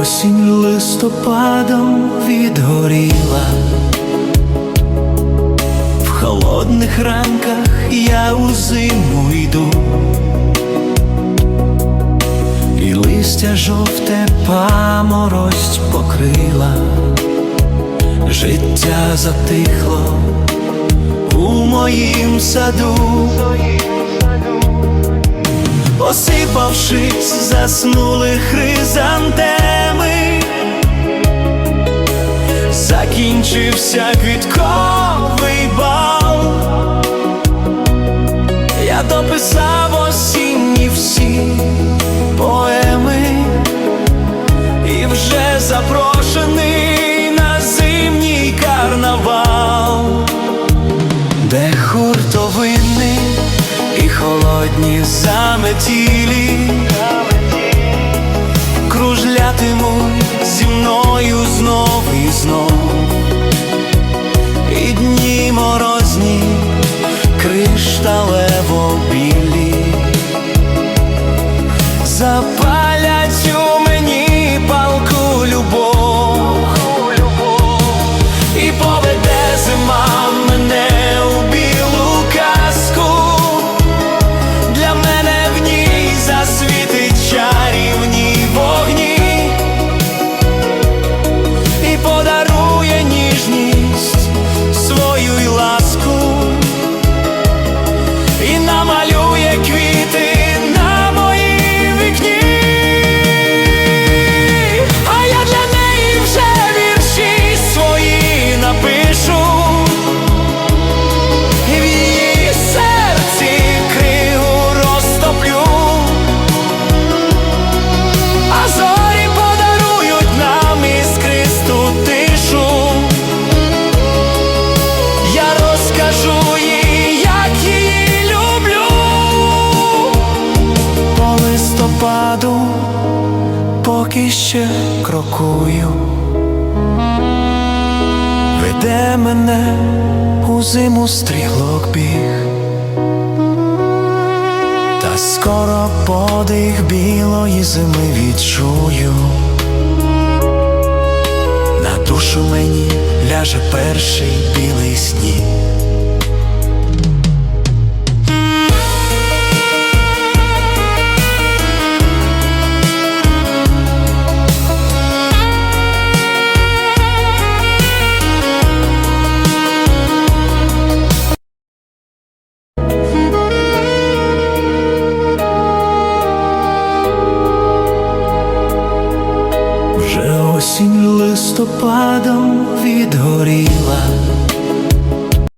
осінь листопадом відгоріла. В холодних ранках я у зиму йду, і листя жовте паморозь покрила, життя затихло у моїм саду. Осипавшись, заснули хризантеми, закінчився квітковий бал. Я дописав осінні всі поеми. І вже запрошений на зимній карнавал, де хуртовини і холодні заметілі. Кружлятимуть зі мною знов і знов, запалять Листопаду поки ще крокую. Веде мене у зиму стрілок біг, та скоро подих білої зими відчую. На душу мені ляже перший білий сніг. Вже осінь листопадом відгоріла,